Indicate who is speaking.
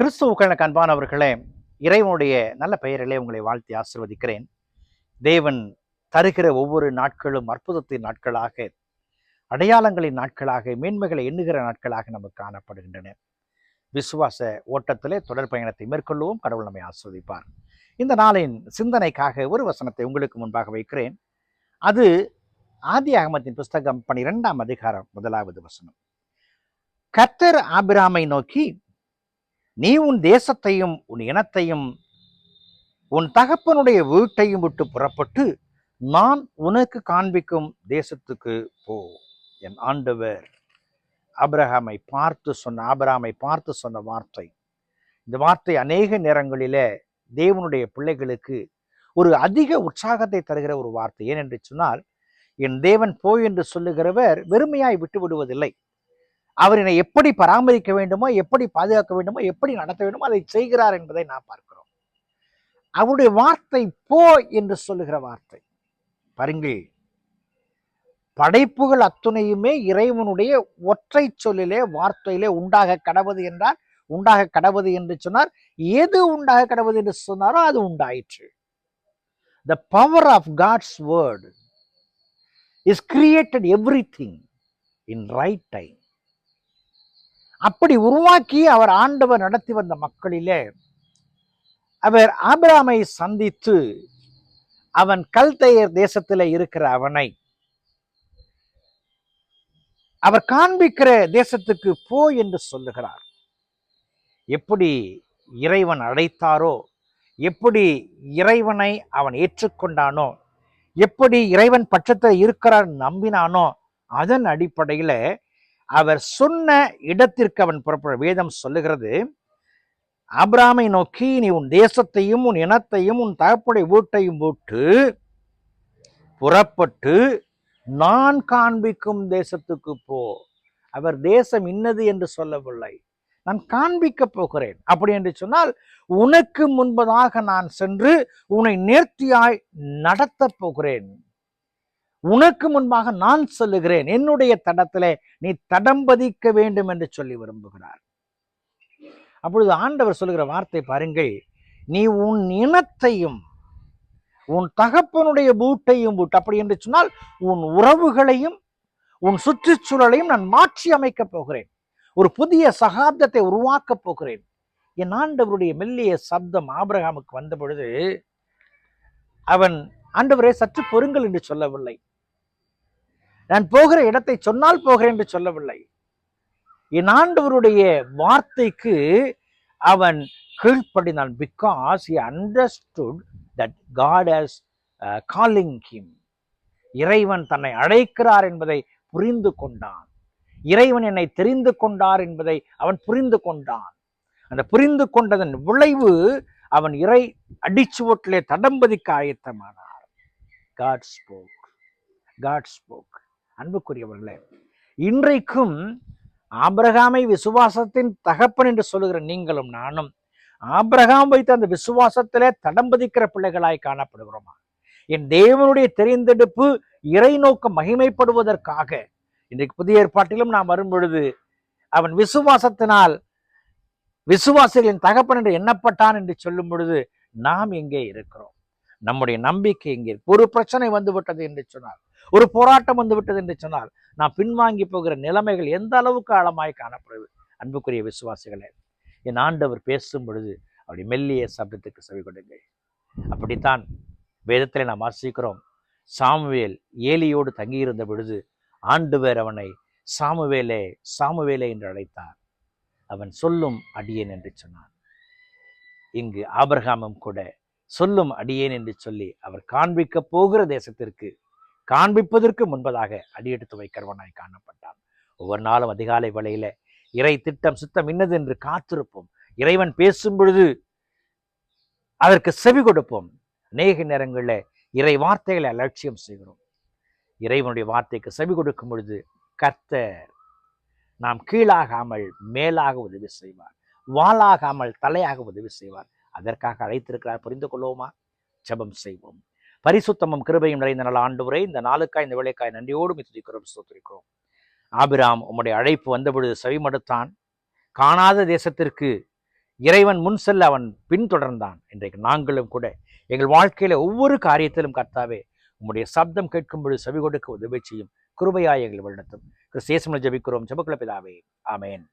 Speaker 1: கிறிஸ்துவுக்கள் கண்பானவர்களே இறைவனுடைய நல்ல பெயரிலே உங்களை வாழ்த்தி ஆசிர்வதிக்கிறேன். தேவன் தருகிற ஒவ்வொரு நாட்களும் அற்புதத்தின் நாட்களாக அடையாளங்களின் நாட்களாக மேன்மைகளை எண்ணுகிற நாட்களாக நமக்கு காணப்படுகின்றன. விசுவாச ஓட்டத்திலே தொடர் பயணத்தை மேற்கொள்வோம் கடவுள் நம்மை ஆஸ்வதிப்பார் இந்த நாளின் சிந்தனைக்காக ஒரு வசனத்தை உங்களுக்கு முன்பாக வைக்கிறேன். அது ஆதி அகமத்தின் புஸ்தகம் பனிரெண்டாம் அதிகாரம் முதலாவது வசனம். கத்தர் ஆபிராமை நோக்கி நீ உன் தேசத்தையும் உன் இனத்தையும் உன் தகப்பனுடைய வீட்டையும் விட்டு புறப்பட்டு நான் உனக்கு காண்பிக்கும் தேசத்துக்கு போ. என் ஆண்டவர் அப்ரஹாமை பார்த்து சொன்ன ஆபிரகாமை பார்த்து சொன்ன வார்த்தை. இந்த வார்த்தை அநேக நேரங்களிலே தேவனுடைய பிள்ளைகளுக்கு ஒரு அதிக உற்சாகத்தை தருகிற ஒரு வார்த்தை. ஏனென்று சொன்னால் என் தேவன் போய் என்று சொல்லுகிறவர் வெறுமையாய் விட்டு விடுவதில்லை. அவர் என்னை எப்படி பராமரிக்க வேண்டுமோ எப்படி பாதுகாக்க வேண்டுமோ எப்படி நடத்த வேண்டுமோ அதை செய்கிறார் என்பதை நாம் பார்க்கிறோம். அவருடைய வார்த்தை போ என்று சொல்லுகிற வார்த்தை. பாருங்கள். படைப்புகள் அத்துணையுமே இறைவனுடைய ஒற்றை சொல்லிலே வார்த்தையிலே உண்டாக கடவுது என்றால் உண்டாக கடவுது என்று சொன்னார். எது உண்டாக கடவுது என்று சொன்னாரோ அது உண்டாயிற்று. The power of God's word is created everything in right time அப்படி உருவாக்கி அவர் ஆண்டவர் நடத்தி வந்த மக்களிலே அவர் ஆபிராமை சந்தித்து அவன் கல்தையர் தேசத்தில் இருக்கிற அவனை அவர் காண்பிக்கிற தேசத்துக்கு போ என்று சொல்லுகிறார். எப்படி இறைவன் அழைத்தாரோ எப்படி இறைவனை அவன் ஏற்றுக்கொண்டானோ எப்படி இறைவன் பட்சத்தில் இருக்கிறார் நம்பினானோ அதன் அடிப்படையில அவர் சொன்ன இடத்திற்கு அவன் புறப்பட வேதம் சொல்லுகிறது ஆபிராமை நோக்கி நீ உன் தேசத்தையும் உன் இனத்தையும் உன் தகப்புடைய வீட்டையும் போட்டு புறப்பட்டு நான் காண்பிக்கும் தேசத்துக்கு போ. அவர் தேசம் இன்னது என்று சொல்லவில்லை. நான் காண்பிக்க போகிறேன். அப்படி என்று சொன்னால் உனக்கு முன்பதாக நான் சென்று உன்னை நேர்த்தியாய் நடத்தப் போகிறேன். உனக்கு முன்பாக நான் சொல்லுகிறேன் என்னுடைய தடத்திலே நீ தடம் பதிக்க வேண்டும் என்று சொல்லி விரும்புகிறார். அப்பொழுது ஆண்டவர் சொல்லுகிற வார்த்தை பாருங்கள் நீ உன் இனத்தையும் உன் தகப்பனுடைய பூட்டையும் பூட்டு அப்படி என்று சொன்னால் உன் உறவுகளையும் உன் சுற்றுச்சூழலையும் நான் மாற்றி அமைக்கப் போகிறேன். ஒரு புதிய சகாப்தத்தை உருவாக்கப் போகிறேன். என் ஆண்டவருடைய மெல்லிய சப்தம் ஆபிரகாமுக்கு வந்த பொழுது அவன் ஆண்டவரே சற்று பொறுங்கள் என்று சொல்லவில்லை. நான் போகிற இடத்தை சொன்னால் போகிறேன் என்று சொல்லவில்லை. என் ஆண்டவருடைய வார்த்தைக்கு அவன் கீழ்ப்படினான் because he understood that God has calling him இறைவன் தன்னை அழைக்கிறார் என்பதை புரிந்து கொண்டான். இறைவன் என்னை தெரிந்து கொண்டார் என்பதை அவன் புரிந்து கொண்டான். அந்த புரிந்து கொண்டதன் விளைவு அவன் இறை அடிச்சுவட்டிலே தடம்பதிக்கு ஆயத்தமானார். காட் ஸ்போக் காட் ஸ்போக் அன்புக்குரியவர்களே இன்றைக்கும் ஆபிரகாமை விசுவாசத்தின் தகப்பன் என்று சொல்லுகிற நீங்களும் நானும் ஆபிரகாம் வைத்த அந்த விசுவாசத்திலே தடம்பதிக்கிற பிள்ளைகளாய் காணப்படுகிறோமா? என் தேவனுடைய தெரிந்தெடுப்பு இறை நோக்க மகிமைப்படுவதற்காக இன்றைக்கு புதிய ஏற்பாட்டிலும் நாம் வரும் பொழுது அவன் விசுவாசத்தினால் விசுவாசிகளின் தகப்பன் என்று எண்ணப்பட்டான் என்று சொல்லும் பொழுது நாம் எங்கே இருக்கிறோம்? நம்முடைய நம்பிக்கை எங்கே? ஒரு பிரச்சனை வந்துவிட்டது என்று சொன்னார் ஒரு போராட்டம் வந்துவிட்டது என்று சொன்னால் நாம் பின்வாங்கி போகிற நிலைமைகள் எந்த அளவுக்கு ஆழமாய் காணப்படுது அன்புக்குரிய விசுவாசிகளே என் ஆண்டவர் பேசும் பொழுது அப்படி மெல்லிய சப்தத்துக்கு செவி கொடுங்கள். அப்படித்தான் வேதத்தில் நாம் வாசிக்கிறோம். சாமுவேல் ஏலியோடு தங்கியிருந்த பொழுது ஆண்டுவர் அவனை சாமுவேலே சாமுவேலே என்று அழைத்தார். அவன் சொல்லும் அடியேன் என்று சொன்னான். இங்கு ஆபிரகாமும் கூட சொல்லும் அடியேன் என்று சொல்லி அவர் காண்பிக்க போகிற தேசத்திற்கு காண்பிப்பதற்கு முன்பதாக அடியெடுத்து வைக்கிறவனாய் காணப்பட்டான். ஒவ்வொரு நாளும் அதிகாலை வேளையில இறை திட்டம் சுத்தம் இன்னது என்று காத்திருப்போம். இறைவன் பேசும் பொழுது அதற்கு செவி கொடுப்போம். அநேக நேரங்களில் இறை வார்த்தைகளை அலட்சியம் செய்கிறோம். இறைவனுடைய வார்த்தைக்கு செவி கொடுக்கும் பொழுது கர்த்தர் நாம் கீழாகாமல் மேலாக உதவி செய்வார். வாளாகாமல் தலையாக உதவி செய்வார். அதற்காக அழைத்திருக்கிறார். புரிந்து கொள்வோமா? ஜபம் செய்வோம். பரிசுத்தமும் கிருபையும் நிறைந்த நல்ல ஆண்டு இந்த நாளுக்காய் இந்த வேலைக்காய் நன்றியோடு மித்துதிக்கிறோம் ஸ்தோத்திரிக்கிறோம். ஆபிராம் உம்முடைய அழைப்பு வந்தபொழுது செவிமடுத்தான். காணாத தேசத்திற்கு இறைவன் முன் செல்ல அவன் பின்தொடர்ந்தான். இன்றைக்கு நாங்களும் கூட எங்கள் வாழ்க்கையில ஒவ்வொரு காரியத்திலும் கர்த்தாவே உம்முடைய சப்தம் கேட்கும் பொழுது செவி கொடுக்க உதவி செய்யும் கிருபையாய் எங்கள் வருடத்தும் கிறிஸ்தேசமில் ஜபிக்கிறோம். ஜபக்குல பிதாவே ஆமேன்.